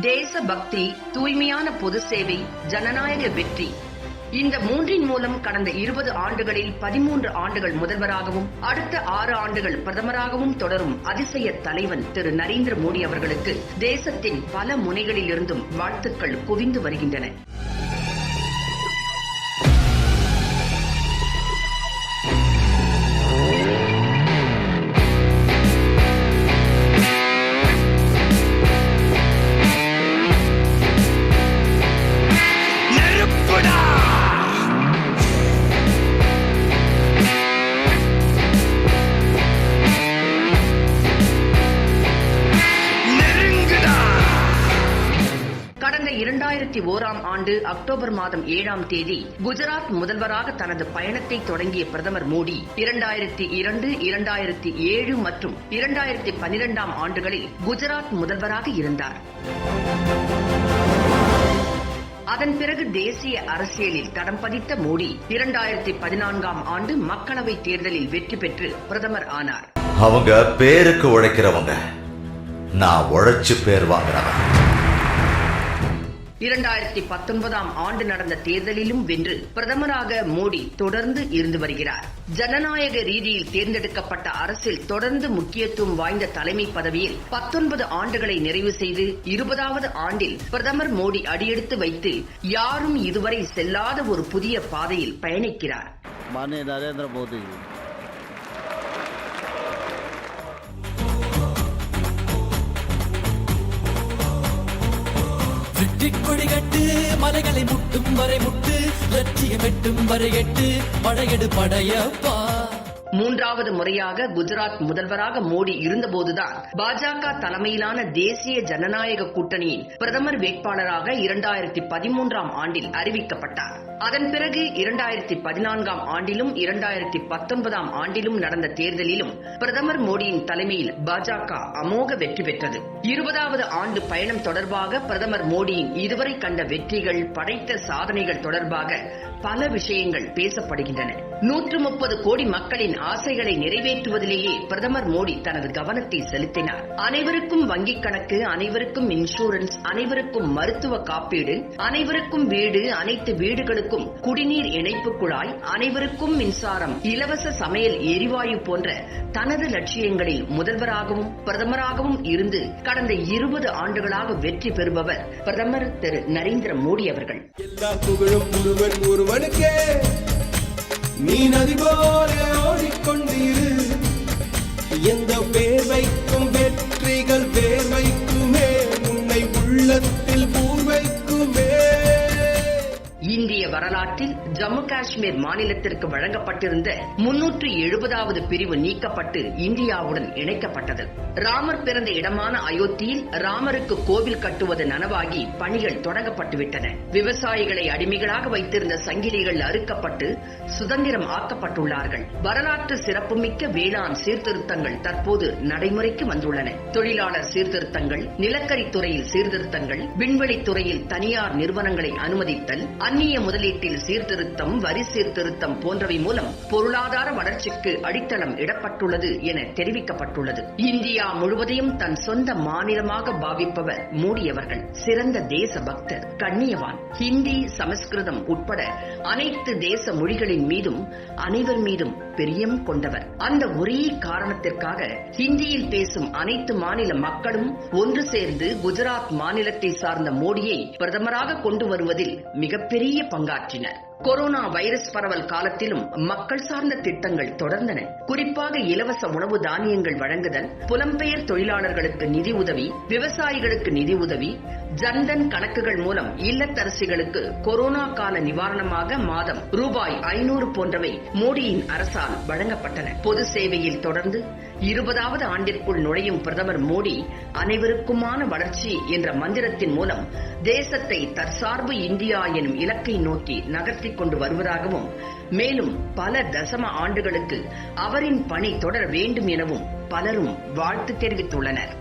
தேசபக்தி தூய்மையான பொது சேவை ஜனநாயக வெற்றி. இந்த மூன்றின் மூலம் கடந்த இருபது ஆண்டுகளில் பதிமூன்று ஆண்டுகள் முதல்வராகவும் அடுத்த ஆறு ஆண்டுகள் பிரதமராகவும் தொடரும் அதிசய தலைவன் திரு நரேந்திர மோடி அவர்களுக்கு தேசத்தின் பல முனைகளிலிருந்தும் வாழ்த்துக்கள் குவிந்து வருகின்றன. இரண்டாயிரத்தி ஓராம் ஆண்டு அக்டோபர் மாதம் ஏழாம் தேதி குஜராத் முதல்வராக தனது பயணத்தை தொடங்கிய பிரதமர் மோடி இரண்டாயிரத்தி இரண்டு இரண்டாயிரத்தி ஏழு மற்றும் இரண்டாயிரத்தி பனிரெண்டாம் ஆண்டுகளில் குஜராத் முதல்வராக இருந்தார். அதன் பிறகு தேசிய அரசியலில் தடம் பதித்த மோடி இரண்டாயிரத்தி பதினான்காம் ஆண்டு மக்களவை தேர்தலில் வெற்றி பெற்று பிரதமர் ஆனார். அவங்க பேருக்கு உழைக்கிறவங்க. நான் உழைச்சு பேர் வாங்குறவன். இரண்டாயிரத்தி பத்தொன்பதாம் ஆண்டு நடந்த தேர்தலிலும் வென்று பிரதமராக மோடி தொடர்ந்து இருந்து வருகிறார். ஜனநாயக ரீதியில் தேர்ந்தெடுக்கப்பட்ட அரசில் தொடர்ந்து முக்கியத்துவம் வாய்ந்த தலைமை பதவியில் பத்தொன்பது ஆண்டுகளை நிறைவு செய்து இருபதாவது ஆண்டில் பிரதமர் மோடி அடியெடுத்து வைத்து யாரும் இதுவரை செல்லாத ஒரு புதிய பாதையில் பயணிக்கிறார். நரேந்திர மோடி. வெற்றிக் கொடி கட்டு மலைகளை முட்டும் வரை முட்டு லட்சியம் எட்டும் வரை எட்டு படையெடு படையப்பா. மூன்றாவது முறையாக குஜராத் முதல்வராக மோடி இருந்தபோதுதான் பாஜக தலைமையிலான தேசிய ஜனநாயக கூட்டணியின் பிரதமர் வேட்பாளராக இரண்டாயிரத்தி பதிமூன்றாம் ஆண்டில் அறிவிக்கப்பட்டார். அதன் பிறகு இரண்டாயிரத்தி பதினான்காம் ஆண்டிலும் இரண்டாயிரத்தி பத்தொன்பதாம் ஆண்டிலும் நடந்த தேர்தலிலும் பிரதமர் மோடியின் தலைமையில் பாஜக அமோக வெற்றி பெற்றது. இருபதாவது ஆண்டு பயணம் தொடர்பாக பிரதமர் மோடியின் இதுவரை கண்ட வெற்றிகள் படைத்த சாதனைகள் தொடர்பாக பல விஷயங்கள் பேசப்படுகின்றன. நூற்று முப்பது கோடி மக்களின் ஆசைகளை நிறைவேற்றுவதிலேயே பிரதமர் மோடி தனது கவனத்தை செலுத்தினார். அனைவருக்கும் வங்கிக் கணக்கு அனைவருக்கும் இன்சூரன்ஸ் அனைவருக்கும் மருத்துவ காப்பீடு அனைவருக்கும் வீடு அனைத்து வீடுகளுக்கும் குடிநீர் இணைப்பு குழாய் அனைவருக்கும் மின்சாரம் இலவச சமையல் எரிவாயு போன்ற தனது லட்சியங்களில் முதல்வராகவும் பிரதமராகவும் இருந்து கடந்த இருபது ஆண்டுகளாக வெற்றி பெறுபவர் பிரதமர் திரு நரேந்திர மோடி அவர்கள். நீ நதி போல ஓடிக்கொண்டிரு. எந்த பேர் வைக்கும் வெற்றிகள் வேர் வரலாற்றில் ஜம்மு காஷ்மீர் மாநிலத்திற்கு வழங்கப்பட்டிருந்த முன்னூற்று எழுபதாவது பிரிவு நீக்கப்பட்டு இந்தியாவுடன் இணைக்கப்பட்டது. ராமர் பிறந்த இடமான அயோத்தியில் ராமருக்கு கோவில் கட்டுவது நனவாகி பணிகள் தொடங்கப்பட்டுவிட்டன. விவசாயிகளை அடிமைகளாக வைத்திருந்த சங்கிலிகள் அறுக்கப்பட்டு சுதந்திரம் ஆக்கப்பட்டுள்ளார்கள். வரலாற்று சிறப்புமிக்க வேளாண் சீர்திருத்தங்கள் தற்போது நடைமுறைக்கு வந்துள்ளன. தொழிலாளர் சீர்திருத்தங்கள் நிலக்கரி துறையில் சீர்திருத்தங்கள் விண்வெளி துறையில் தனியார் நிறுவனங்களை அனுமதித்தல் அந்நிய முதலீட்டில் சீர்திருத்தம் வரி சீர்திருத்தம் போன்றவை மூலம் பொருளாதார வளர்ச்சிக்கு அடித்தளம் இடப்பட்டுள்ளது என தெரிவிக்கப்பட்டுள்ளது. இந்தியா முழுவதையும் தன் சொந்த மாநிலமாக பாவிப்பவர் மூடியவர்கள். சிறந்த தேச பக்தர் கண்ணியவான் ஹிந்தி சமஸ்கிருதம் உட்பட அனைத்து தேச மொழிகளின் மீதும் அனைவர் மீதும் பிரியம் கொண்டவர். அந்த ஒரே காரணத்திற்காக ஹிந்தியில் பேசும் அனைத்து மாநில மக்களும் ஒன்று சேர்ந்து குஜராத் மாநிலத்தை சார்ந்த மோடியை பிரதமராக கொண்டு வருவதில் மிகப்பெரிய பங்காற்றினர். وقتنا. கொரோனா வைரஸ் பரவல் காலத்திலும் மக்கள் சார்ந்த திட்டங்கள் தொடர்ந்தன. குறிப்பாக இலவச உணவு தானியங்கள் வழங்குதல் புலம்பெயர் தொழிலாளர்களுக்கு நிதி உதவி விவசாயிகளுக்கு நிதி உதவி ஜன்தன் கணக்குகள் மூலம் இல்லத்தரசிகளுக்கு கொரோனா கால நிவாரணமாக மாதம் ரூபாய் ஐநூறு போன்றவை மோடியின் அரசால் வழங்கப்பட்டன. பொது சேவையில் தொடர்ந்து இருபதாவது ஆண்டிற்குள் நுழையும் பிரதமர் மோடி அனைவருக்குமான வளர்ச்சி என்ற மந்திரத்தின் மூலம் தேசத்தை தற்சார்பு இந்தியா எனும் இலக்கை நோக்கி நகர்த்தி கொண்டு வருவதாகவும் மேலும் பல தசம ஆண்டுகளுக்கு அவரின் பணி தொடர வேண்டும் எனவும் பலரும் வாழ்த்து தெரிவித்துள்ளனர்.